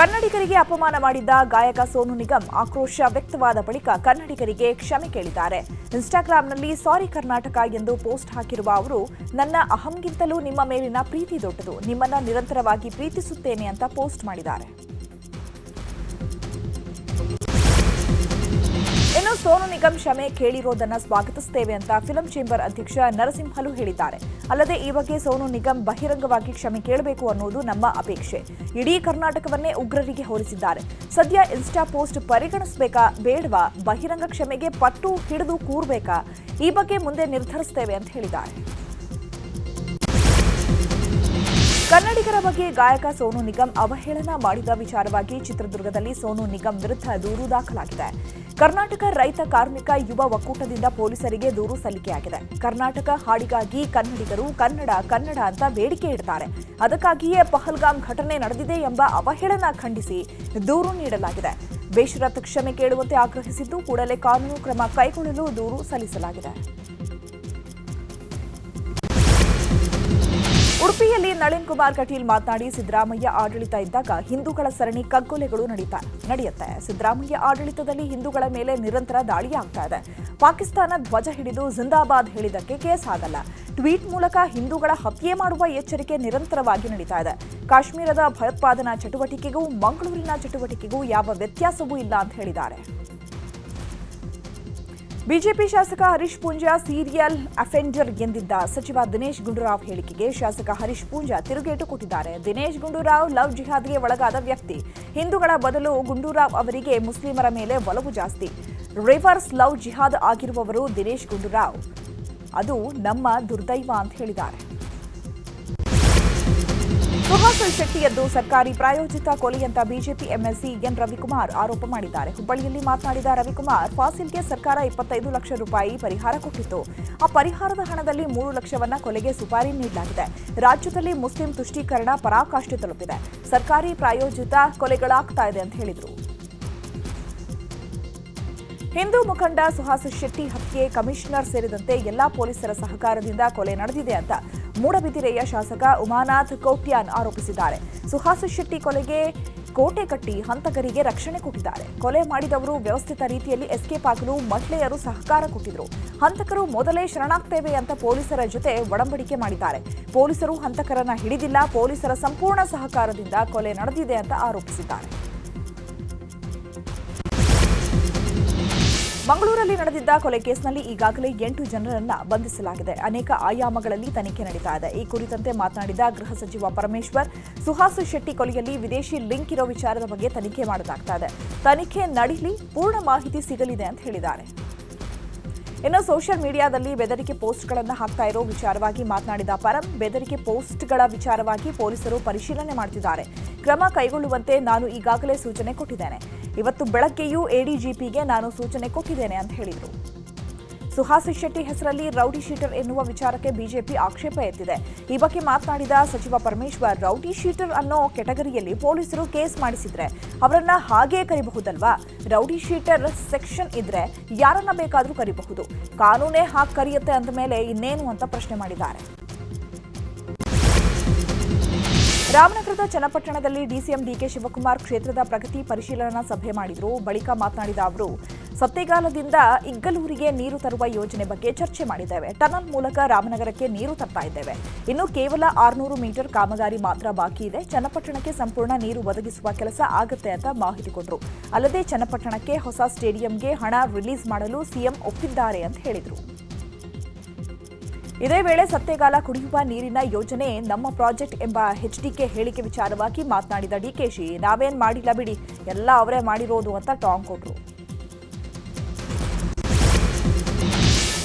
ಕನ್ನಡಿಗರಿಗೆ ಅಪಮಾನ ಮಾಡಿದ್ದ ಗಾಯಕ ಸೋನು ನಿಗಮ್ ಆಕ್ರೋಶ ವ್ಯಕ್ತವಾದ ಬಳಿಕ ಕನ್ನಡಿಗರಿಗೆ ಕ್ಷಮೆ ಕೇಳಿದ್ದಾರೆ. ಇನ್ಸ್ಟಾಗ್ರಾಂನಲ್ಲಿ ಸಾರಿ ಕರ್ನಾಟಕ ಎಂದು ಪೋಸ್ಟ್ ಹಾಕಿರುವ ಅವರು, ನನ್ನ ಅಹಂಗಿಂತಲೂ ನಿಮ್ಮ ಮೇಲಿನ ಪ್ರೀತಿ ದೊಡ್ಡದು. ನಿಮ್ಮನ್ನ ನಿರಂತರವಾಗಿ ಪ್ರೀತಿಸುತ್ತೇನೆ ಅಂತ ಪೋಸ್ಟ್ ಮಾಡಿದ್ದಾರೆ. ಇನ್ನು ಸೋನು ನಿಗಮ್ ಕ್ಷಮೆ ಕೇಳಿರೋದನ್ನ ಸ್ವಾಗತಿಸುತ್ತೇವೆ ಅಂತ ಫಿಲಂ ಚೇಂಬರ್ ಅಧ್ಯಕ್ಷ ನರಸಿಂಹಲು ಹೇಳಿದ್ದಾರೆ. ಅಲ್ಲದೆ ಈ ಬಗ್ಗೆ ಸೋನು ನಿಗಮ್ ಬಹಿರಂಗವಾಗಿ ಕ್ಷಮೆ ಕೇಳಬೇಕು ಅನ್ನೋದು ನಮ್ಮ ಅಪೇಕ್ಷೆ. ಇಡೀ ಕರ್ನಾಟಕವನ್ನೇ ಉಗ್ರರಿಗೆ ಹೋಲಿಸಿದ್ದಾರೆ. ಸದ್ಯ ಇನ್ಸ್ಟಾ ಪೋಸ್ಟ್ ಪರಿಗಣಿಸಬೇಕಾ ಬೇಡವಾ? ಬಹಿರಂಗ ಕ್ಷಮೆಗೆ ಪಟ್ಟು ಹಿಡಿದು ಕೂರ್ಬೇಕಾ? ಈ ಬಗ್ಗೆ ಮುಂದೆ ನಿರ್ಧರಿಸುತ್ತೇವೆ ಅಂತ ಹೇಳಿದ್ದಾರೆ. ಕನ್ನಡಿಗರ ಬಗ್ಗೆ ಗಾಯಕ ಸೋನು ನಿಗಮ್ ಅವಹೇಳನ ಮಾಡಿದ ವಿಚಾರವಾಗಿ ಚಿತ್ರದುರ್ಗದಲ್ಲಿ ಸೋನು ನಿಗಮ್ ವಿರುದ್ಧ ದೂರು ದಾಖಲಾಗಿದೆ. ಕರ್ನಾಟಕ ರೈತ ಕಾರ್ಮಿಕ ಯುವ ಒಕ್ಕೂಟದಿಂದ ಪೊಲೀಸರಿಗೆ ದೂರು ಸಲ್ಲಿಕೆಯಾಗಿದೆ. ಕರ್ನಾಟಕ ಹಾಡಿಗಾಗಿ ಕನ್ನಡಿಗರು ಕನ್ನಡ ಕನ್ನಡ ಅಂತ ಬೇಡಿಕೆ ಇಡ್ತಾರೆ. ಅದಕ್ಕಾಗಿಯೇ ಪಹಲ್ಗಾಮ್ ಘಟನೆ ನಡೆದಿದೆ ಎಂಬ ಅವಹೇಳನ ಖಂಡಿಸಿ ದೂರು ನೀಡಲಾಗಿದೆ. ಬೇಷರತ್ ಕ್ಷಮೆ ಕೇಳುವಂತೆ ಆಗ್ರಹಿಸಿದ್ದು ಕೂಡಲೇ ಕಾನೂನು ಕ್ರಮ ಕೈಗೊಳ್ಳಲು ದೂರು ಸಲ್ಲಿಸಲಾಗಿದೆ. ಉಡುಪಿಯಲ್ಲಿ ನಳಿನ್ ಕುಮಾರ್ ಕಟೀಲ್ ಮಾತನಾಡಿ, ಸಿದ್ದರಾಮಯ್ಯ ಆಡಳಿತ ಇದ್ದಾಗ ಹಿಂದೂಗಳ ಸರಣಿ ಕಗ್ಗೊಲೆಗಳು ನಡೀತಾ, ನಡೆಯುತ್ತೆ. ಸಿದ್ದರಾಮಯ್ಯ ಆಡಳಿತದಲ್ಲಿ ಹಿಂದೂಗಳ ಮೇಲೆ ನಿರಂತರ ದಾಳಿಯಾಗ್ತಾ ಇದೆ. ಪಾಕಿಸ್ತಾನ ಧ್ವಜ ಹಿಡಿದು ಜಿಂದಾಬಾದ್ ಹೇಳಿದ್ದಕ್ಕೆ ಕೇಸ್ ಆಗಲ್ಲ. ಟ್ವೀಟ್ ಮೂಲಕ ಹಿಂದೂಗಳ ಹತ್ಯೆ ಮಾಡುವ ಎಚ್ಚರಿಕೆ ನಿರಂತರವಾಗಿ ನಡೀತಾ ಇದೆ. ಕಾಶ್ಮೀರದ ಭಯೋತ್ಪಾದನಾ ಚಟುವಟಿಕೆಗೂ, ಮಂಗಳೂರಿನ ಚಟುವಟಿಕೆಗೂ ಯಾವ ವ್ಯತ್ಯಾಸವೂ ಇಲ್ಲ ಅಂತ ಹೇಳಿದ್ದಾರೆ. ಬಿಜೆಪಿ ಶಾಸಕ ಹರೀಶ್ ಪೂಂಜಾ ಸೀರಿಯಲ್ ಅಫೆಂಡರ್ ಎಂದಿದ್ದ ಸಚಿವ ದಿನೇಶ್ ಗುಂಡೂರಾವ್ ಹೇಳಿಕೆಗೆ ಶಾಸಕ ಹರೀಶ್ ಪೂಂಜಾ ತಿರುಗೇಟು ಕೊಟ್ಟಿದ್ದಾರೆ. ದಿನೇಶ್ ಗುಂಡೂರಾವ್ ಲವ್ ಜಿಹಾದ್ಗೆ ಒಳಗಾದ ವ್ಯಕ್ತಿ. ಹಿಂದೂಗಳ ಬದಲು ಗುಂಡೂರಾವ್ ಅವರಿಗೆ ಮುಸ್ಲಿಮರ ಮೇಲೆ ಒಲವು ಜಾಸ್ತಿ. ರಿವರ್ಸ್ ಲವ್ ಜಿಹಾದ್ ಆಗಿರುವವರು ದಿನೇಶ್ ಗುಂಡೂರಾವ್. ಅದು ನಮ್ಮ ದುರ್ದೈವ ಅಂತ ಹೇಳಿದ್ದಾರೆ. ಸುಹಾಸ್ ಶೆಟ್ಟಿಯದ್ದು ಸರ್ಕಾರಿ ಪ್ರಾಯೋಜಿತ ಕೊಲೆಯಂತ ಬಿಜೆಪಿ ಎಂಎಲ್ಸಿ ಎನ್ ರವಿಕುಮಾರ್ ಆರೋಪ ಮಾಡಿದ್ದಾರೆ. ಹುಬ್ಬಳ್ಳಿಯಲ್ಲಿ ಮಾತನಾಡಿದ ರವಿಕುಮಾರ್, ಫಾಸಿಲ್ಗೆ ಸರ್ಕಾರ ಇಪ್ಪತ್ತೈದು ಲಕ್ಷ ರೂಪಾಯಿ ಪರಿಹಾರ ಕೊಟ್ಟಿತ್ತು. ಆ ಪರಿಹಾರದ ಹಣದಲ್ಲಿ ಮೂರು ಲಕ್ಷವನ್ನ ಕೊಲೆಗೆ ಸುಪಾರಿ ನೀಡಲಾಗಿದೆ. ರಾಜ್ಯದಲ್ಲಿ ಮುಸ್ಲಿಂ ತುಷ್ಟೀಕರಣ ಪರಾಕಾಷ್ಠೆ ತಲುಪಿದೆ. ಸರ್ಕಾರಿ ಪ್ರಾಯೋಜಿತ ಕೊಲೆಗಳಾಗ್ತಾ ಇದೆ ಅಂತ ಹೇಳಿದರು. ಹಿಂದೂ ಮುಖಂಡ ಸುಹಾಸ ಶೆಟ್ಟಿ ಹತ್ಯೆ, ಕಮಿಷನರ್ ಸೇರಿದಂತೆ ಎಲ್ಲಾ ಪೊಲೀಸರ ಸಹಕಾರದಿಂದ ಕೊಲೆ ನಡೆದಿದೆ ಅಂತ ಮೂಡಬಿದಿರೆಯ ಶಾಸಕ ಉಮಾನಾಥ್ ಕೌಟ್ಯಾನ್ ಆರೋಪಿಸಿದ್ದಾರೆ. ಸುಹಾಸ ಶೆಟ್ಟಿ ಕೊಲೆಗೆ ಕೋಟೆ ಕಟ್ಟಿ ಹಂತಕರಿಗೆ ರಕ್ಷಣೆ ಕೊಟ್ಟಿದ್ದಾರೆ. ಕೊಲೆ ಮಾಡಿದವರು ವ್ಯವಸ್ಥಿತ ರೀತಿಯಲ್ಲಿ ಎಸ್ಕೇಪ್ ಆಗಲು ಮಹಿಳೆಯರು ಸಹಕಾರ ಕೊಟ್ಟಿದ್ರು. ಹಂತಕರು ಮೊದಲೇ ಶರಣಾಗ್ತೇವೆ ಅಂತ ಪೊಲೀಸರ ಜೊತೆ ಒಡಂಬಡಿಕೆ ಮಾಡಿದ್ದಾರೆ. ಪೊಲೀಸರು ಹಂತಕರನ್ನ ಹಿಡಿದಿಲ್ಲ, ಪೊಲೀಸರ ಸಂಪೂರ್ಣ ಸಹಕಾರದಿಂದ ಕೊಲೆ ನಡೆದಿದೆ ಅಂತ ಆರೋಪಿಸಿದ್ದಾರೆ. ಮಂಗಳೂರಲ್ಲಿ ನಡೆದಿದ್ದ ಕೊಲೆ ಕೇಸ್ನಲ್ಲಿ ಈಗಾಗಲೇ ಎಂಟು ಜನರನ್ನು ಬಂಧಿಸಲಾಗಿದೆ. ಅನೇಕ ಆಯಾಮಗಳಲ್ಲಿ ತನಿಖೆ ನಡೀತಾ ಇದೆ. ಈ ಕುರಿತಂತೆ ಮಾತನಾಡಿದ ಗೃಹ ಸಚಿವ ಪರಮೇಶ್ವರ್, ಸುಹಾಸು ಶೆಟ್ಟಿ ಕೊಲೆಯಲ್ಲಿ ವಿದೇಶಿ ಲಿಂಕ್ ಇರೋ ವಿಚಾರದ ಬಗ್ಗೆ ತನಿಖೆ ಮಾಡಲಾಗ್ತಾ ಇದೆ. ತನಿಖೆ ನಡೀಲಿ, ಪೂರ್ಣ ಮಾಹಿತಿ ಸಿಗಲಿದೆ ಅಂತ ಹೇಳಿದ್ದಾರೆ. ಇನ್ನು ಸೋಷಿಯಲ್ ಮೀಡಿಯಾದಲ್ಲಿ ಬೆದರಿಕೆ ಪೋಸ್ಟ್ಗಳನ್ನು ಹಾಕ್ತಾ ಇರೋ ವಿಚಾರವಾಗಿ ಮಾತನಾಡಿದ ಪರಂ, ಬೆದರಿಕೆ ಪೋಸ್ಟ್ಗಳ ವಿಚಾರವಾಗಿ ಪೊಲೀಸರು ಪರಿಶೀಲನೆ ಮಾಡುತ್ತಿದ್ದಾರೆ ಕ್ರಮ ಕೈಗೊಳ್ಳುವಂತೆ ನಾನು ಈಗಾಗಲೇ ಸೂಚನೆ ಕೊಟ್ಟಿದ್ದೇನೆ. ಇವತ್ತು ಬೆಳಗ್ಗೆಯೂ ಎಡಿಜಿಪಿಗೆ ನಾನು ಸೂಚನೆ ಕೊಟ್ಟಿದ್ದೇನೆ ಅಂತ ಹೇಳಿದರು. ಸುಹಾಸ್ ಶೆಟ್ಟಿ ಹೆಸರಲ್ಲಿ ರೌಡಿ ಶೀಟರ್ ಎನ್ನುವ ವಿಚಾರಕ್ಕೆ ಬಿಜೆಪಿ ಆಕ್ಷೇಪ ಎತ್ತಿದೆ. ಈ ಬಗ್ಗೆ ಮಾತನಾಡಿದ ಸಚಿವ ಪರಮೇಶ್ವರ್, ರೌಡಿ ಶೀಟರ್ ಅನ್ನೋ ಕೆಟಗರಿಯಲ್ಲಿ ಪೊಲೀಸರು ಕೇಸ್ ಮಾಡಿಸಿದ್ರೆ ಅವರನ್ನ ಹಾಗೇ ಕರಿಬಹುದಲ್ವಾ? ರೌಡಿ ಶೀಟರ್ ಸೆಕ್ಷನ್ ಇದ್ರೆ ಯಾರನ್ನ ಬೇಕಾದರೂ ಕರಿಬಹುದು. ಕಾನೂನೇ ಹಾಗೆ ಕರೆಯುತ್ತೆ ಅಂದ ಮೇಲೆ ಇನ್ನೇನು ಅಂತ ಪ್ರಶ್ನೆ ಮಾಡಿದ್ದಾರೆ. ರಾಮನಗರದ ಚನ್ನಪಟ್ಟಣದಲ್ಲಿ ಡಿಸಿಎಂ ಡಿಕೆ ಶಿವಕುಮಾರ್ ಕ್ಷೇತ್ರದ ಪ್ರಗತಿ ಪರಿಶೀಲನಾ ಸಭೆ ಮಾಡಿದರು. ಬಳಿಕ ಮಾತನಾಡಿದ ಅವರು ಸತ್ತೇಗಾಲದಿಂದ ಇಗ್ಗಲೂರಿಗೆ ನೀರು ತರುವ ಯೋಜನೆ ಬಗ್ಗೆ ಚರ್ಚೆ ಮಾಡಿದ್ದೇವೆ. ಟನಲ್ ಮೂಲಕ ರಾಮನಗರಕ್ಕೆ ನೀರು ತರ್ತಾ ಇದ್ದೇವೆ. ಇನ್ನು ಕೇವಲ ಆರುನೂರು ಮೀಟರ್ ಕಾಮಗಾರಿ ಮಾತ್ರ ಬಾಕಿ ಇದೆ. ಚನ್ನಪಟ್ಟಣಕ್ಕೆ ಸಂಪೂರ್ಣ ನೀರು ಒದಗಿಸುವ ಕೆಲಸ ಆಗುತ್ತೆ ಅಂತ ಮಾಹಿತಿ ಕೊಟ್ಟರು ಅಲ್ಲದೆ ಚನ್ನಪಟ್ಟಣಕ್ಕೆ ಹೊಸ ಸ್ಟೇಡಿಯಂಗೆ ಹಣ ರಿಲೀಸ್ ಮಾಡಲು ಸಿಎಂ ಒಪ್ಪಿದ್ದಾರೆ ಅಂತ ಹೇಳಿದರು. ಇದೇ ವೇಳೆ ಸತ್ಯಗಾಲ ಕುಡಿಯುವ ನೀರಿನ ಯೋಜನೆ ನಮ್ಮ ಪ್ರಾಜೆಕ್ಟ್ ಎಂಬ ಎಚ್ಡಿಕೆ ಹೇಳಿಕೆ ವಿಚಾರವಾಗಿ ಮಾತನಾಡಿದ ಡಿಕೆಶಿ ನಾವೇನ್ ಮಾಡಿಲ್ಲ ಬಿಡಿ, ಎಲ್ಲ ಅವರೇ ಮಾಡಿರೋದು ಅಂತ ಟಾಂಗ್ ಕೊಟ್ರು.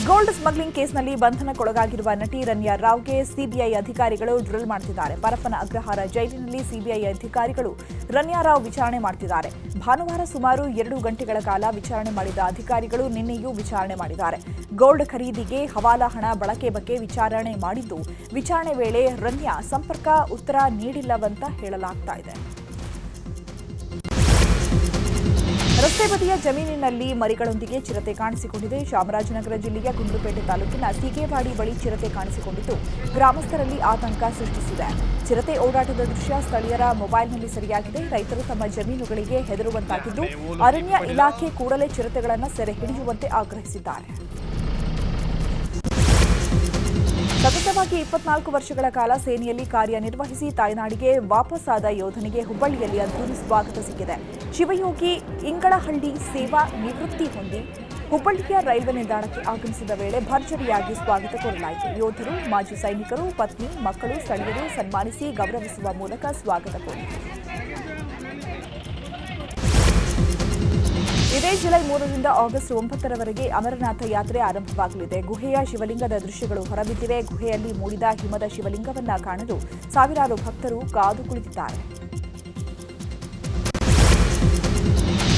ಗೋಲ್ಡ್ ಸ್ಮಗ್ಲಿಂಗ್ ಕೇಸ್ನಲ್ಲಿ ಬಂಧನಕ್ಕೊಳಗಾಗಿರುವ ನಟಿ ರನ್ಯಾ ರಾವ್ಗೆ ಸಿಬಿಐ ಅಧಿಕಾರಿಗಳು ಡ್ರಿಲ್ ಮಾಡುತ್ತಿದ್ದಾರೆ ಪರಪ್ಪನ ಅಗ್ರಹಾರ ಜೈಲಿನಲ್ಲಿ ಸಿಬಿಐ ಅಧಿಕಾರಿಗಳು ರನ್ಯಾ ರಾವ್ ವಿಚಾರಣೆ ಮಾಡುತ್ತಿದ್ದಾರೆ ಭಾನುವಾರ ಸುಮಾರು ಎರಡು ಗಂಟೆಗಳ ಕಾಲ ವಿಚಾರಣೆ ಮಾಡಿದ ಅಧಿಕಾರಿಗಳು ನಿನ್ನೆಯೂ ವಿಚಾರಣೆ ಮಾಡಿದ್ದಾರೆ. ಗೋಲ್ಡ್ ಖರೀದಿಗೆ ಹವಾಲಾ ಹಣ ಬಳಕೆ ಬಗ್ಗೆ ವಿಚಾರಣೆ ಮಾಡಿದ್ದು, ವಿಚಾರಣೆ ವೇಳೆ ರನ್ಯಾ ಸಂಪರ್ಕ ಉತ್ತರ ನೀಡಿಲ್ಲವಂತ ಹೇಳಲಾಗ್ತಾ ಇದೆ. ರಸ್ತೆ ಬದಿಯ ಜಮೀನಿನಲ್ಲಿ ಮರಿಗಳೊಂದಿಗೆ ಚಿರತೆ ಕಾಣಿಸಿಕೊಂಡಿದೆ. ಚಾಮರಾಜನಗರ ಜಿಲ್ಲೆಯ ಗುಂಡ್ಲುಪೇಟೆ ತಾಲೂಕಿನ ಸೀಗೇವಾಡಿ ಬಳಿ ಚಿರತೆ ಕಾಣಿಸಿಕೊಂಡಿದ್ದು, ಗ್ರಾಮಸ್ಥರಲ್ಲಿ ಆತಂಕ ಸೃಷ್ಟಿಸಿದೆ. ಚಿರತೆ ಓಡಾಟದ ದೃಶ್ಯ ಸ್ಥಳೀಯರ ಮೊಬೈಲ್ನಲ್ಲಿ ಸರಿಯಾಗಿದೆ. ರೈತರು ತಮ್ಮ ಜಮೀನುಗಳಿಗೆ ಹೆದರುವಂತಾಗಿದ್ದು, ಅರಣ್ಯ ಇಲಾಖೆ ಕೂಡಲೇ ಚಿರತೆಗಳನ್ನು ಸೆರೆ ಹಿಡಿಯುವಂತೆ ಆಗ್ರಹಿಸಿದ್ದಾರೆ. ಸತತವಾಗಿ ಇಪ್ಪತ್ನಾಲ್ಕು ವರ್ಷಗಳ ಕಾಲ ಸೇನೆಯಲ್ಲಿ ಕಾರ್ಯನಿರ್ವಹಿಸಿ ತಾಯ್ನಾಡಿಗೆ ವಾಪಸ್ಸಾದ ಯೋಧನಿಗೆ ಹುಬ್ಬಳ್ಳಿಯಲ್ಲಿ ಅದ್ಭುತ ಸ್ವಾಗತ ಸಿಕ್ಕಿದೆ. ಶಿವಯೋಗಿ ಇಂಗಳಹಳ್ಳಿ ಸೇವಾ ನಿವೃತ್ತಿ ಹೊಂದಿ ಹುಬ್ಬಳ್ಳಿಯ ರೈಲ್ವೆ ನಿಲ್ದಾಣಕ್ಕೆ ಆಗಮಿಸಿದ ವೇಳೆ ಭರ್ಜರಿಯಾಗಿ ಸ್ವಾಗತ ಕೋರಲಾಯಿತು. ಯೋಧರು, ಮಾಜಿ ಸೈನಿಕರು, ಪತ್ನಿ, ಮಕ್ಕಳು, ಸ್ಥಳೀಯರು ಸನ್ಮಾನಿಸಿ ಗೌರವಿಸುವ ಮೂಲಕ ಸ್ವಾಗತ ಕೋರಿದರು. ಇದೇ ಜುಲೈ ಮೂರರಿಂದ ಆಗಸ್ಟ್ ಒಂಬತ್ತರವರೆಗೆ ಅಮರನಾಥ ಯಾತ್ರೆ ಆರಂಭವಾಗಲಿದೆ. ಗುಹೆಯ ಶಿವಲಿಂಗದ ದೃಶ್ಯಗಳು ಹೊರಬಿದ್ದಿವೆ. ಗುಹೆಯಲ್ಲಿ ಮೂಡಿದ ಹಿಮದ ಶಿವಲಿಂಗವನ್ನ ಕಾಣಲು ಸಾವಿರಾರು ಭಕ್ತರು ಕಾದು ಕುಳಿತಿದ್ದಾರೆ.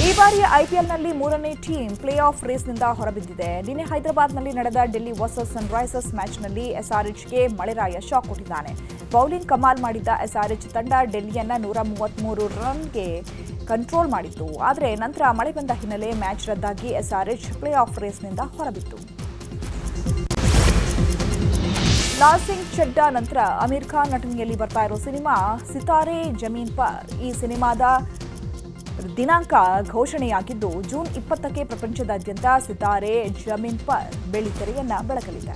ಈ ಬಾರಿಯ ಐಪಿಎಲ್ನಲ್ಲಿ ಮೂರನೇ ಟೀಮ್ ಪ್ಲೇ ಆಫ್ ರೇಸ್ನಿಂದ ಹೊರಬಿದ್ದಿದೆ. ನಿನ್ನೆ ಹೈದರಾಬಾದ್ನಲ್ಲಿ ನಡೆದ ಡೆಲ್ಲಿ ವರ್ಸಸ್ ಸನ್ರೈಸರ್ಸ್ ಮ್ಯಾಚ್ನಲ್ಲಿ ಎಸ್ಆರ್ಎಚ್ಗೆ ಮಳೆರಾಯ ಶಾಕ್ ಕೊಟ್ಟಿದ್ದಾನೆ. ಬೌಲಿಂಗ್ ಕಮಾಲ್ ಮಾಡಿದ್ದ ಎಸ್ಆರ್ಎಚ್ ತಂಡ ಡೆಲ್ಲಿಯನ್ನ ನೂರ ಮೂವತ್ಮೂರು ರನ್ಗೆ ಕಂಟ್ರೋಲ್ ಮಾಡಿತ್ತು. ಆದರೆ ನಂತರ ಮಳೆ ಬಂದ ಹಿನ್ನೆಲೆ ಮ್ಯಾಚ್ ರದ್ದಾಗಿ ಎಸ್ಆರ್ಎಚ್ ಪ್ಲೇ ಆಫ್ ರೇಸ್ನಿಂದ ಹೊರಬಿತ್ತು. ಲಾಲ್ ಚೆಡ್ಡಾ ನಂತರ ಅಮೀರ್ ಖಾನ್ ನಟನೆಯಲ್ಲಿ ಬರ್ತಾ ಇರೋ ಸಿನಿಮಾ ಸಿತಾರೆ ಜಮೀನ್ ಪರ್ ಈ ಸಿನಿಮಾದ ದಿನಾಂಕ ಘೋಷಣೆಯಾಗಿದ್ದು, ಜೂನ್ ಇಪ್ಪತ್ತಕ್ಕೆ ಪ್ರಪಂಚದಾದ್ಯಂತ ಸಿತಾರೆ ಜಮೀನ್ ಪರ್ ಬೆಳಿತೆರೆಯನ್ನ ಬೆಳಗಲಿದೆ